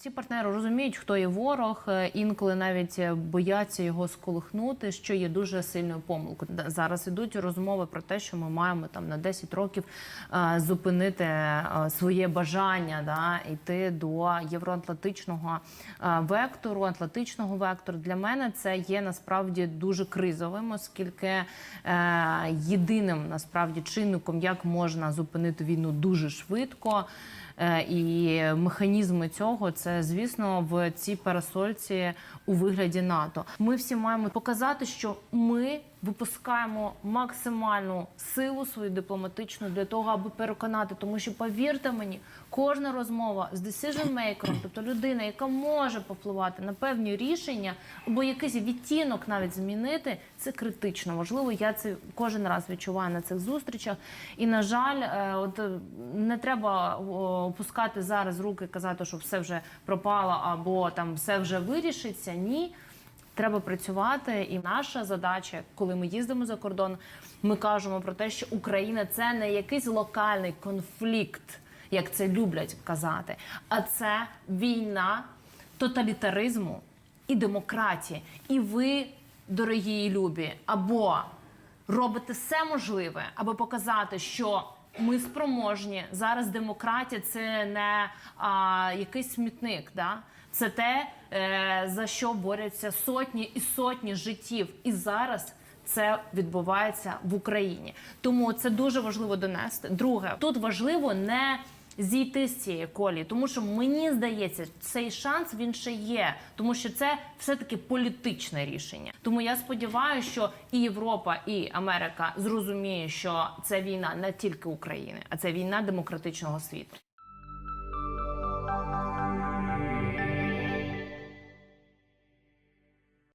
Всі партнери розуміють, хто є ворог, е, інколи навіть е, бояться його сколихнути, що є дуже сильною помилкою. Зараз ідуть розмови про те, що ми маємо там на 10 років е, зупинити своє бажання да, йти до євроатлантичного вектору, атлантичного вектору. Для мене це є насправді дуже кризовим, оскільки єдиним насправді чинником, як можна зупинити війну дуже швидко. І механізми цього це, звісно, в цій парасольці у вигляді НАТО. Ми всі маємо показати, що ми випускаємо максимальну силу свою дипломатичну для того, аби переконати. Тому що повірте мені, кожна розмова з decision-maker, тобто людина, яка може повпливати на певні рішення або якийсь відтінок навіть змінити, це критично важливо. Я це кожен раз відчуваю на цих зустрічах. І на жаль, е, от е, не треба опускати зараз руки, казати, що все вже пропало або там все вже вирішиться. Ні. Треба працювати, і наша задача, коли ми їздимо за кордон, ми кажемо про те, що Україна це не якийсь локальний конфлікт, як це люблять казати, а це війна тоталітаризму і демократії. І ви, дорогі і любі, або робите все можливе, аби показати, що ми спроможні зараз. Демократія це не а, якийсь смітник. Да? Це те, е, за що борються сотні і сотні життів. І зараз це відбувається в Україні. Тому це дуже важливо донести. Друге, тут важливо не зійти з цієї колії, тому що мені здається, цей шанс він ще є, тому що це все-таки політичне рішення. Тому я сподіваюся, що і Європа, і Америка зрозуміє, що це війна не тільки України, а це війна демократичного світу.